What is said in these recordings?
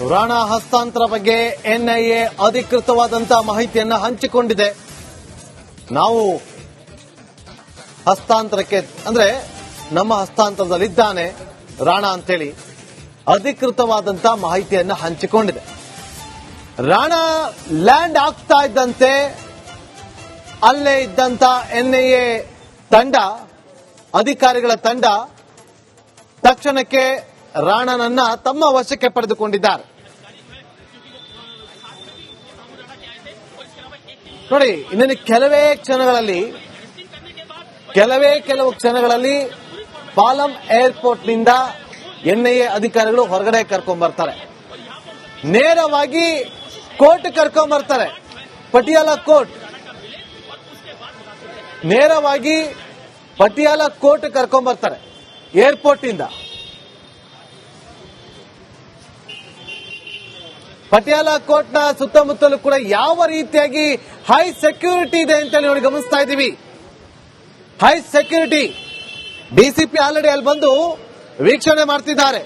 ರಾಣಾ ಹಸ್ತಾಂತರ ಬಗ್ಗೆ ಎನ್ಐಎ ಅಧಿಕೃತವಾದಂತಹ ಮಾಹಿತಿಯನ್ನು ಹಂಚಿಕೊಂಡಿದೆ. ನಾವು ಹಸ್ತಾಂತರಕ್ಕೆ, ಅಂದ್ರೆ ನಮ್ಮ ಹಸ್ತಾಂತರದಲ್ಲಿದ್ದಾನೆ ರಾಣಾ ಅಂತೇಳಿ ಅಧಿಕೃತವಾದಂತಹ ಮಾಹಿತಿಯನ್ನ ಹಂಚಿಕೊಂಡಿದೆ. ರಾಣಾ ಲ್ಯಾಂಡ್ ಆಗ್ತಾ ಇದ್ದಂತೆ, ಅಲ್ಲೇ ಇದ್ದಂತ ಎನ್ಐಎ ತಂಡ, ಅಧಿಕಾರಿಗಳ ತಂಡ ತಕ್ಷಣಕ್ಕೆ ರಾಣನನ್ನ ತಮ್ಮ ವಶಕ್ಕೆ ಪಡೆದುಕೊಂಡಿದ್ದಾರೆ. ನೋಡಿ, ಇನ್ನೇನು ಕೆಲವೇ ಕ್ಷಣಗಳಲ್ಲಿ, ಕೆಲವೇ ಕೆಲವು ಕ್ಷಣಗಳಲ್ಲಿ ಪಾಲಂ ಏರ್ಪೋರ್ಟ್ನಿಂದ ಎನ್ಐಎ ಅಧಿಕಾರಿಗಳು ಹೊರಗಡೆ ಕರ್ಕೊಂಡ್ ಬರ್ತಾರೆ ನೇರವಾಗಿ ಕೋರ್ಟ್ ಕರ್ಕೊಂಡ್ ಬರ್ತಾರೆ ಪಟಿಯಾಲ ಕೋರ್ಟ್. ನೇರವಾಗಿ ಪಟಿಯಾಲ ಕೋರ್ಟ್ ಕರ್ಕೊಂಡ್ ಬರ್ತಾರೆ ಏರ್ಪೋರ್ಟ್ ಇಂದ ಪಟಿಯಾಲ ಕೋರ್ಟ್ನ ಸುತ್ತಮುತ್ತಲೂ ಕೂಡ ಯಾವ ರೀತಿಯಾಗಿ ಹೈ ಸೆಕ್ಯೂರಿಟಿ ಇದೆ ಅಂತ ಹೇಳಿ ನೋಡಿ ಗಮನಿಸ್ತಾ ಇದ್ದೀವಿ. ಹೈ ಸೆಕ್ಯೂರಿಟಿ ಡಿಸಿಪಿ ಆಲ್ರೆಡಿ ಅಲ್ಲಿ ಬಂದು ವೀಕ್ಷಣೆ ಮಾಡ್ತಿದ್ದಾರೆ.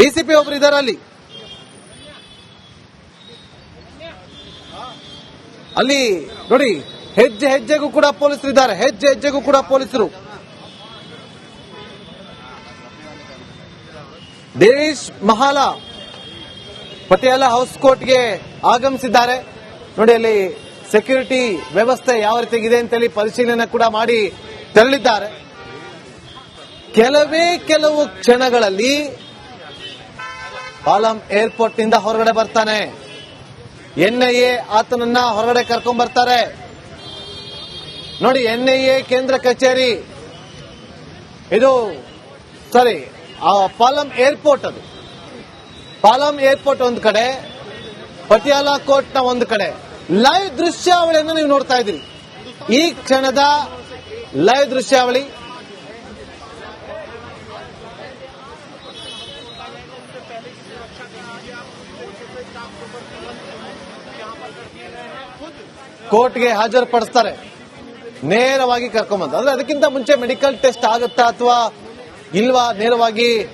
ಡಿಸಿಪಿ ಒಬ್ರು ಇದ್ದಾರೆ ಅಲ್ಲಿ. ಅಲ್ಲಿ ನೋಡಿ ಹೆಜ್ಜೆ ಹೆಜ್ಜೆಗೂ ಕೂಡ ಪೊಲೀಸರು ಇದ್ದಾರೆ. ಹೆಜ್ಜೆ ಹೆಜ್ಜೆಗೂ ಕೂಡ ಪೊಲೀಸರು. ದೇಶ್ ಮಹಾಲ. ಪಟಿಯಾಲ ಹೌಸ್ ಕೋರ್ಟ್ಗೆ ಆಗಮಿಸಿದ್ದಾರೆ. ನೋಡಿ, ಅಲ್ಲಿ ಸೆಕ್ಯೂರಿಟಿ ವ್ಯವಸ್ಥೆ ಯಾವ ರೀತಿಗಿದೆ ಅಂತೇಳಿ ಪರಿಶೀಲನೆ ಕೂಡ ಮಾಡಿ ತೆರಳಿದ್ದಾರೆ. ಕೆಲವೇ ಕೆಲವು ಕ್ಷಣಗಳಲ್ಲಿ ಪಾಲಂ ಏರ್ಪೋರ್ಟ್ನಿಂದ ಹೊರಗಡೆ ಬರ್ತಾನೆ. ಎನ್ಐಎ ಆತನನ್ನ ಹೊರಗಡೆ ಕರ್ಕೊಂಡ್ ಬರ್ತಾರೆ. ನೋಡಿ ಎನ್ಐಎ ಕೇಂದ್ರ ಕಚೇರಿ. ಇದು ಸರಿ ಪಾಲಂ ಏರ್ಪೋರ್ಟ್ ಅದು. ಪಾಲಂ ಏರ್ಪೋರ್ಟ್ ಒಂದು ಕಡೆ, ಪಟಿಯಾಲ ಕೋರ್ಟ್ನ ಒಂದು ಕಡೆ. ಲೈವ್ ದೃಶ್ಯಾವಳಿಯನ್ನು ನೀವು ನೋಡ್ತಾ ಇದ್ದೀರಿ. ಈ ಕ್ಷಣದ ಲೈವ್ ದೃಶ್ಯಾವಳಿ. ಕೋರ್ಟ್ಗೆ ಹಾಜರುಪಡಿಸ್ತಾರೆ. ನೇರವಾಗಿ ಕರ್ಕೊಂಬಂದು. ಅಂದ್ರೆ ಅದಕ್ಕಿಂತ ಮುಂಚೆ ಮೆಡಿಕಲ್ ಟೆಸ್ಟ್ ಆಗುತ್ತಾ ಅಥವಾ ಇಲ್ವಾ? ನೇರವಾಗಿ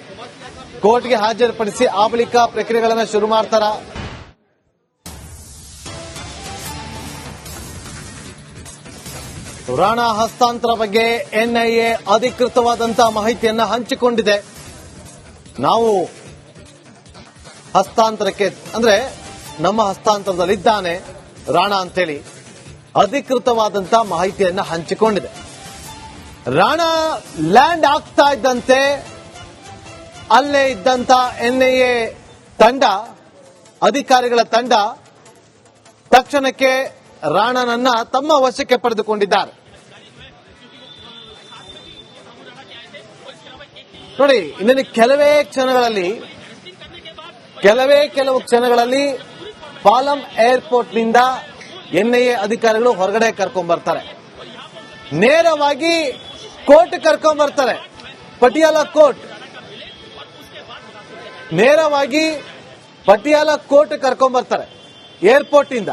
ಕೋರ್ಟ್ಗೆ ಹಾಜರುಪಡಿಸಿ ಆ ಬಳಿಕ ಪ್ರಕ್ರಿಯೆಗಳನ್ನು ಶುರು ಮಾಡ್ತಾರ? ರಾಣಾ ಹಸ್ತಾಂತರ ಬಗ್ಗೆ ಎನ್ಐಎ ಅಧಿಕೃತವಾದಂತಹ ಮಾಹಿತಿಯನ್ನ ಹಂಚಿಕೊಂಡಿದೆ. ನಾವು ಹಸ್ತಾಂತರಕ್ಕೆ, ಅಂದ್ರೆ ನಮ್ಮ ಹಸ್ತಾಂತರದಲ್ಲಿದ್ದಾನೆ ರಾಣಾ ಅಂತೇಳಿ ಅಧಿಕೃತವಾದಂತಹ ಮಾಹಿತಿಯನ್ನ ಹಂಚಿಕೊಂಡಿದೆ. ರಾಣಾ ಲ್ಯಾಂಡ್ ಆಗ್ತಾ ಇದ್ದಂತೆ ಅಲ್ಲೇ ಇದ್ದಂತ ಎನ್ಐಎ ತಂಡ, ಅಧಿಕಾರಿಗಳ ತಂಡ ತಕ್ಷಣಕ್ಕೆ ರಾಣನನ್ನ ತಮ್ಮ ವಶಕ್ಕೆ ಪಡೆದುಕೊಂಡಿದ್ದಾರೆ. ನೋಡಿ, ಇನ್ನೇನು ಕೆಲವೇ ಕ್ಷಣಗಳಲ್ಲಿ, ಕೆಲವೇ ಕೆಲವು ಕ್ಷಣಗಳಲ್ಲಿ ಪಾಲಂ ಏರ್ಪೋರ್ಟ್ನಿಂದ ಎನ್ಐಎ ಅಧಿಕಾರಿಗಳು ಹೊರಗಡೆ ಕರ್ಕೊಂಡ್ ಬರ್ತಾರೆ. ನೇರವಾಗಿ ಕೋರ್ಟ್ ಕರ್ಕೊಂಡ್ ಬರ್ತಾರೆ. ಪಟಿಯಾಲ ಕೋರ್ಟ್. ನೇರವಾಗಿ ಪಟಿಯಾಲ ಕೋರ್ಟ್ ಕರ್ಕೊಂಡ್ ಬರ್ತಾರೆ ಏರ್ಪೋರ್ಟ್ ಇಂದ.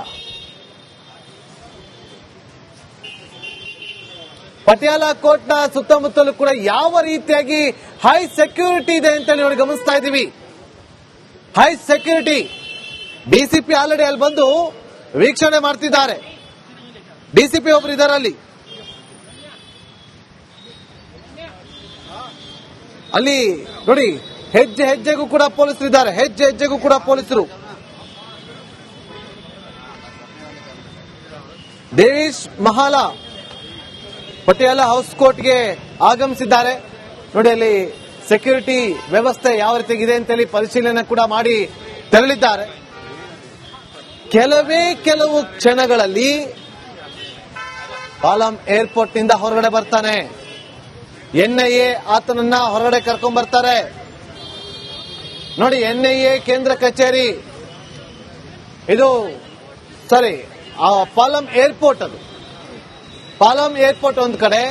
ಪಟಿಯಾಲ ಕೋರ್ಟ್ನ ಸುತ್ತಮುತ್ತಲೂ ಕೂಡ ಯಾವ ರೀತಿಯಾಗಿ ಹೈ ಸೆಕ್ಯೂರಿಟಿ ಇದೆ ಅಂತ ನೋಡಿ ಗಮನಿಸ್ತಾ ಇದ್ದೀವಿ. ಹೈ ಸೆಕ್ಯೂರಿಟಿ ಡಿಸಿಪಿ ಆಲ್ರೆಡಿ ಅಲ್ಲಿ ಬಂದು ವೀಕ್ಷಣೆ ಮಾಡ್ತಿದ್ದಾರೆ. ಡಿಸಿಪಿ ಒಬ್ರು ಇದ್ದಾರೆ ಅಲ್ಲಿ. ಅಲ್ಲಿ ನೋಡಿ ಹೆಜ್ಜೆ ಹೆಜ್ಜೆಗೂ ಕೂಡ ಪೊಲೀಸರು ಇದ್ದಾರೆ. ಹೆಜ್ಜೆ ಹೆಜ್ಜೆಗೂ ಕೂಡ ಪೊಲೀಸರು. ದೇವೇಶ್ ಮಹಾಲ ಪಟಿಯಾಲ ಹೌಸ್ ಕೋರ್ಟ್ಗೆ ಆಗಮಿಸಿದ್ದಾರೆ. ನೋಡಿ, ಅಲ್ಲಿ ಸೆಕ್ಯೂರಿಟಿ ವ್ಯವಸ್ಥೆ ಯಾವ ರೀತಿಗಿದೆ ಅಂತೇಳಿ ಪರಿಶೀಲನೆ ಕೂಡ ಮಾಡಿ ತೆರಳಿದ್ದಾರೆ. ಕೆಲವೇ ಕೆಲವು ಕ್ಷಣಗಳಲ್ಲಿ ಪಾಲಂ ಏರ್ಪೋರ್ಟ್ನಿಂದ ಹೊರಗಡೆ ಬರ್ತಾನೆ. ಎನ್ಐಎ ಆತನನ್ನ ಹೊರಗಡೆ ಕರ್ಕೊಂಡ್ ಬರ್ತಾರೆ. ನೋಡಿ, ಎನ್ಐಎ ಕೇಂದ್ರ ಕಚೇರಿ. ಇದು, ಸರಿ ಪಾಲಂ ಏರ್ಪೋರ್ಟ್ ಅದು. ಪಾಲಂ ಏರ್ಪೋರ್ಟ್ ಒಂದು ಕಡೆ,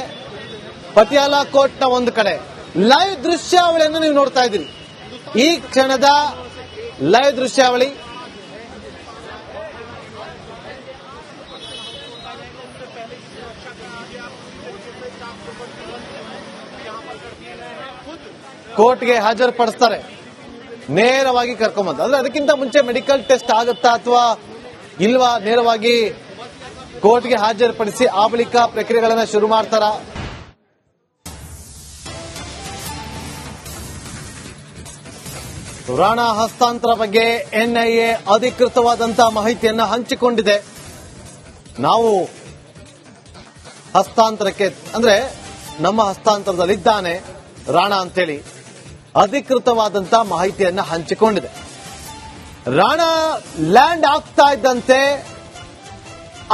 ಪತಿಯಾಲ ನ ಒಂದು ಕಡೆ. ಲೈವ್ ದೃಶ್ಯಾವಳಿಯನ್ನು ನೀವು ನೋಡ್ತಾ ಇದ್ದೀರಿ. ಈ ಕ್ಷಣದ ಲೈವ್ ದೃಶ್ಯಾವಳಿ. ಕೋರ್ಟ್ಗೆ ಹಾಜರುಪಡಿಸ್ತಾರೆ. ನೇರವಾಗಿ ಕರ್ಕೊಂಬಂದ. ಅಂದ್ರೆ ಅದಕ್ಕಿಂತ ಮುಂಚೆ ಮೆಡಿಕಲ್ ಟೆಸ್ಟ್ ಆಗುತ್ತಾ ಅಥವಾ ಇಲ್ವಾ ನೇರವಾಗಿ ಕೋರ್ಟ್ಗೆ ಹಾಜರುಪಡಿಸಿ ಆ ಬಳಿಕ ಪ್ರಕ್ರಿಯೆಗಳನ್ನ ಶುರು ಮಾಡ್ತಾರ? ರಾಣಾ ಹಸ್ತಾಂತರ ಬಗ್ಗೆ ಎನ್ಐಎ ಅಧಿಕೃತವಾದಂತಹ ಮಾಹಿತಿಯನ್ನ ಹಂಚಿಕೊಂಡಿದೆ. ನಾವು ಹಸ್ತಾಂತರಕ್ಕೆ, ಅಂದ್ರೆ ನಮ್ಮ ಹಸ್ತಾಂತರದಲ್ಲಿದ್ದಾನೆ ರಾಣಾ ಅಂತೇಳಿ. ಅಧಿಕೃತವಾದಂತಹ ಮಾಹಿತಿಯನ್ನ ಹಂಚಿಕೊಂಡಿದೆ. ರಾಣಾ ಲ್ಯಾಂಡ್ ಆಗ್ತಾ ಇದ್ದಂತೆ,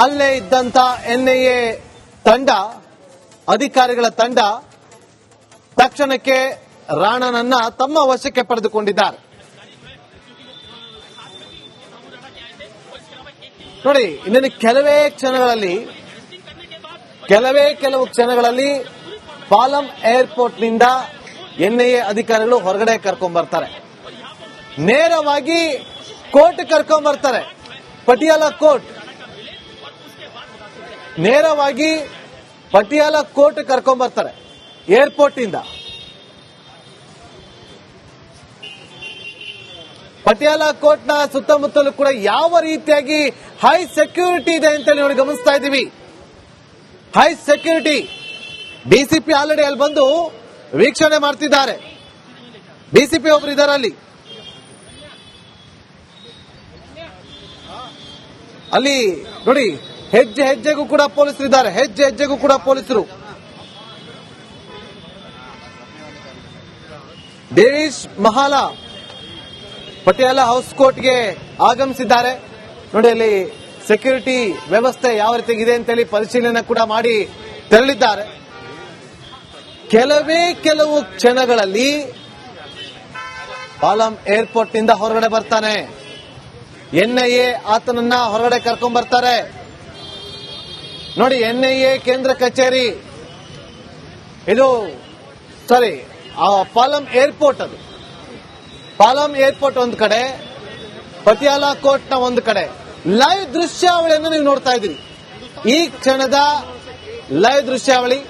ಅಲ್ಲೇ ಇದ್ದಂತ ಎನ್ಐಎ ತಂಡ, ಅಧಿಕಾರಿಗಳ ತಂಡ ತಕ್ಷಣಕ್ಕೆ ರಾಣನನ್ನ ತಮ್ಮ ವಶಕ್ಕೆ ಪಡೆದುಕೊಂಡಿದ್ದಾರೆ. ನೋಡಿ, ಇನ್ನೇನು ಕೆಲವೇ ಕ್ಷಣಗಳಲ್ಲಿ, ಕೆಲವೇ ಕೆಲವು ಕ್ಷಣಗಳಲ್ಲಿ ಪಾಲಂ ಏರ್ಪೋರ್ಟ್ನಿಂದ ಎನ್ಐಎ ಅಧಿಕಾರಿಗಳು ಹೊರಗಡೆ ಕರ್ಕೊಂಡ್ ಬರ್ತಾರೆ ನೇರವಾಗಿ ಕೋರ್ಟ್ ಕರ್ಕೊಂಡ್ ಬರ್ತಾರೆ ಪಟಿಯಾಲ ಕೋರ್ಟ್. ನೇರವಾಗಿ ಪಟಿಯಾಲ ಕೋರ್ಟ್ ಕರ್ಕೊಂಡ್ ಬರ್ತಾರೆ ಏರ್ಪೋರ್ಟ್ ಇಂದ ಪಟಿಯಾಲ ನ ಸುತ್ತಮುತ್ತಲೂ ಕೂಡ ಯಾವ ರೀತಿಯಾಗಿ ಹೈ ಸೆಕ್ಯೂರಿಟಿ ಇದೆ ಅಂತ ನೋಡಿ ಗಮನಿಸ್ತಾ ಇದ್ದೀವಿ. High security. ಡಿಸಿಪಿ ಆಲ್ರೆಡಿ ಅಲ್ಲಿ ಬಂದು ವೀಕ್ಷಣೆ ಮಾಡ್ತಿದ್ದಾರೆ. ಡಿಸಿಪಿ ಒಬ್ರು ಇದ್ದಾರೆ ಅಲ್ಲಿ ಅಲ್ಲಿ ನೋಡಿ, ಹೆಜ್ಜೆ ಹೆಜ್ಜೆಗೂ ಕೂಡ ಪೊಲೀಸರು ಇದ್ದಾರೆ. ಹೆಜ್ಜೆ ಹೆಜ್ಜೆಗೂ ಕೂಡ ಪೊಲೀಸರು. ದೇವೇಶ್ ಮಹಾಲ ಪಟಿಯಾಲ ಹೌಸ್ ಕೋರ್ಟ್ಗೆ ಆಗಮಿಸಿದ್ದಾರೆ. ನೋಡಿ, ಅಲ್ಲಿ ಸೆಕ್ಯೂರಿಟಿ ವ್ಯವಸ್ಥೆ ಯಾವ ರೀತಿ ಇದೆ ಅಂತೇಳಿ ಪರಿಶೀಲನೆ ಕೂಡ ಮಾಡಿ ತೆರಳಿದ್ದಾರೆ. ಕೆಲವೇ ಕೆಲವು ಕ್ಷಣಗಳಲ್ಲಿ ಪಾಲಂ ಏರ್ಪೋರ್ಟ್ನಿಂದ ಹೊರಗಡೆ ಬರ್ತಾನೆ. ಎನ್ಐಎ ಆತನನ್ನ ಹೊರಗಡೆ ಕರ್ಕೊಂಡ್ ಬರ್ತಾರೆ. ನೋಡಿ ಎನ್ಐಎ ಕೇಂದ್ರ ಕಚೇರಿ. ಇದು ಸಾರಿ ಪಾಲಂ ಏರ್ಪೋರ್ಟ್ ಅದು. ಪಾಲಂ ಏರ್ಪೋರ್ಟ್ ಒಂದು ಕಡೆ, ಪಟಿಯಾಲ ಕೋರ್ಟ್ನ ಒಂದು ಕಡೆ. ಲೈವ್ ದೃಶ್ಯಾವಳಿಯನ್ನು ನೀವು ನೋಡ್ತಾ ಇದ್ದೀರಿ. ಈ ಕ್ಷಣದ ಲೈವ್ ದೃಶ್ಯಾವಳಿ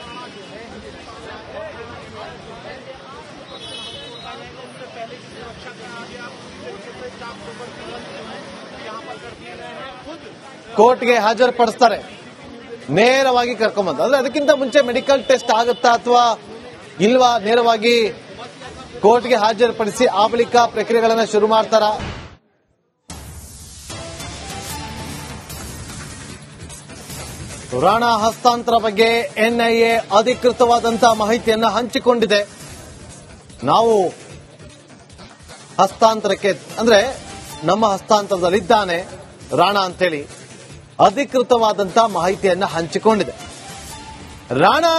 ಕೋರ್ಟ್ಗೆ ಹಾಜರುಪಡಿಸ್ತಾರೆ. ನೇರವಾಗಿ ಕರ್ಕೊಂಬಂದು. ಅಂದ್ರೆ ಅದಕ್ಕಿಂತ ಮುಂಚೆ ಮೆಡಿಕಲ್ ಟೆಸ್ಟ್ ಆಗುತ್ತಾ ಅಥವಾ ಇಲ್ವಾ? ನೇರವಾಗಿ ಕೋರ್ಟ್ಗೆ ಹಾಜರುಪಡಿಸಿ ಆ ಬಳಿಕ ಪ್ರಕ್ರಿಯೆಗಳನ್ನ ಶುರು ಮಾಡ್ತಾರ? ಪುರಾಣ ಹಸ್ತಾಂತರ ಬಗ್ಗೆ ಎನ್ಐಎ ಅಧಿಕೃತವಾದಂತಹ ಮಾಹಿತಿಯನ್ನು ಹಂಚಿಕೊಂಡಿದೆ. ನಾವು ಹಸ್ತಾಂತರಕ್ಕೆ, ಅಂದ್ರೆ ನಮ್ಮ ಹಸ್ತಾಂತರದಲ್ಲಿದ್ದಾನೆ ರಾಣಾ ಅಂತೇಳಿ ಅಧಿಕೃತವಾದಂತಹ ಮಾಹಿತಿಯನ್ನ ಹಂಚಿಕೊಂಡಿದೆ. ರಾಣಾ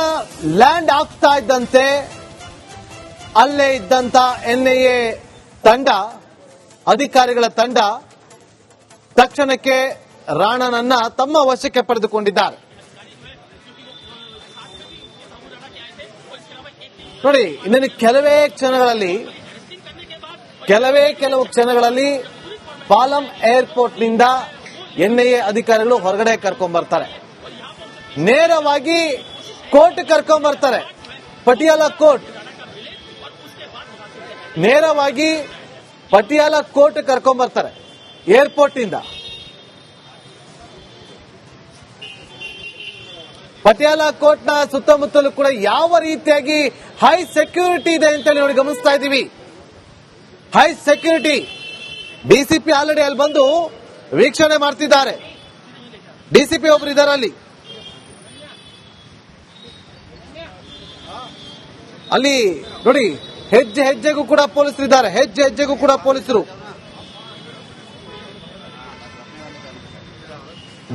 ಲ್ಯಾಂಡ್ ಆಗ್ತಾ ಇದ್ದಂತೆ, ಅಲ್ಲೇ ಇದ್ದಂತ ಎನ್ಐಎ ತಂಡ, ಅಧಿಕಾರಿಗಳ ತಂಡ ತಕ್ಷಣಕ್ಕೆ ರಾಣನನ್ನ ತಮ್ಮ ವಶಕ್ಕೆ ಪಡೆದುಕೊಂಡಿದ್ದಾರೆ. ನೋಡಿ, ಇನ್ನೇನು ಕೆಲವೇ ಕ್ಷಣಗಳಲ್ಲಿ ಕೆಲವೇ ಕೆಲವು ಕ್ಷಣಗಳಲ್ಲಿ ಪಾಲಂ ಏರ್ಪೋರ್ಟ್ನಿಂದ ಎನ್ಐಎ ಅಧಿಕಾರಿಗಳು ಹೊರಗಡೆ ಕರ್ಕೊಂಡ್ ಬರ್ತಾರೆ ನೇರವಾಗಿ ಕೋರ್ಟ್ ಕರ್ಕೊಂಡ್ ಬರ್ತಾರೆ ಪಟಿಯಾಲ ಕೋರ್ಟ್. ನೇರವಾಗಿ ಪಟಿಯಾಲ ಕೋರ್ಟ್ ಕರ್ಕೊಂಡ್ ಬರ್ತಾರೆ ಏರ್ಪೋರ್ಟ್ ಇಂದ ಪಟಿಯಾಲ ಕೋರ್ಟ್ನ ಸುತ್ತಮುತ್ತಲೂ ಕೂಡ ಯಾವ ರೀತಿಯಾಗಿ ಹೈ ಸೆಕ್ಯೂರಿಟಿ ಇದೆ ಅಂತ ನೋಡಿ ಗಮನಿಸ್ತಾ ಇದ್ದೀವಿ. ಹೈ ಸೆಕ್ಯೂರಿಟಿ ಡಿಸಿಪಿ ಆಲ್ರೆಡಿ ಅಲ್ಲಿ ಬಂದು ವೀಕ್ಷಣೆ ಮಾಡ್ತಿದ್ದಾರೆ. ಡಿಸಿಪಿ ಒಬ್ರು ಇದ್ದಾರೆ ಅಲ್ಲಿ ಅಲ್ಲಿ ನೋಡಿ, ಹೆಜ್ಜೆ ಹೆಜ್ಜೆಗೂ ಕೂಡ ಪೊಲೀಸರು ಇದ್ದಾರೆ. ಹೆಜ್ಜೆ ಹೆಜ್ಜೆಗೂ ಕೂಡ ಪೊಲೀಸರು.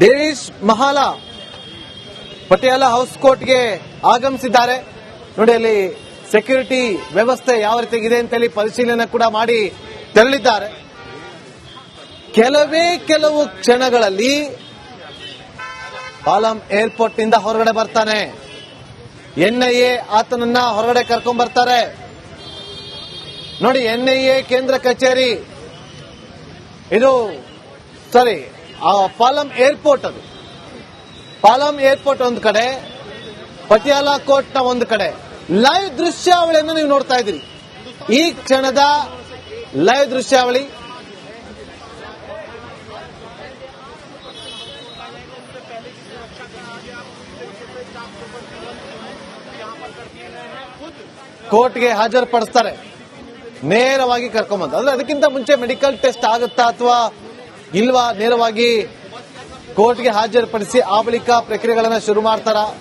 ದೇಶ್ ಮಹಾಲ. ಪಟಿಯಾಲ ಹೌಸ್ ಕೋರ್ಟ್ಗೆ ಆಗಮಿಸಿದ್ದಾರೆ. ನೋಡಿ ಅಲ್ಲಿ ಸೆಕ್ಯೂರಿಟಿ ವ್ಯವಸ್ಥೆ ಯಾವ ರೀತಿಯಾಗಿದೆ ಅಂತೇಳಿ ಪರಿಶೀಲನೆ ಕೂಡ ಮಾಡಿ ತೆರಳಿದ್ದಾರೆ. ಕೆಲವೇ ಕೆಲವು ಕ್ಷಣಗಳಲ್ಲಿ ಪಾಲಂ ಏರ್ಪೋರ್ಟ್ನಿಂದ ಹೊರಗಡೆ ಬರ್ತಾನೆ. ಎನ್ಐಎ ಆತನನ್ನ ಹೊರಗಡೆ ಕರ್ಕೊಂಡ್ ಬರ್ತಾರೆ. ನೋಡಿ ಎನ್ಐಎ ಕೇಂದ್ರ ಕಚೇರಿ. ಇದು ಸಾರಿ ಪಾಲಂ ಏರ್ಪೋರ್ಟ್ ಅದು. ಪಾಲಂ ಏರ್ಪೋರ್ಟ್ ಒಂದು ಕಡೆ, ಪಟಿಯಾಲ ಕೋರ್ಟ್ನ ಒಂದು ಕಡೆ. ಲೈವ್ ದೃಶ್ಯಾವಳಿಯನ್ನು ನೀವು ನೋಡ್ತಾ ಇದ್ದೀರಿ. ಈ ಕ್ಷಣದ ಲೈವ್ ದೃಶ್ಯಾವಳಿ. ಕೋರ್ಟ್ಗೆ ಹಾಜರುಪಡಿಸ್ತಾರೆ. ನೇರವಾಗಿ ಕರ್ಕೊಂಬಂದು. ಅಂದ್ರೆ ಅದಕ್ಕಿಂತ ಮುಂಚೆ ಮೆಡಿಕಲ್ ಟೆಸ್ಟ್ ಆಗುತ್ತಾ ಅಥವಾ ಇಲ್ವಾ? ನೇರವಾಗಿ ಕೋರ್ಟ್ಗೆ ಹಾಜರುಪಡಿಸಿ ಆ ಬಳಿಕ ಪ್ರಕ್ರಿಯೆಗಳನ್ನ ಶುರು ಮಾಡ್ತಾರಾ?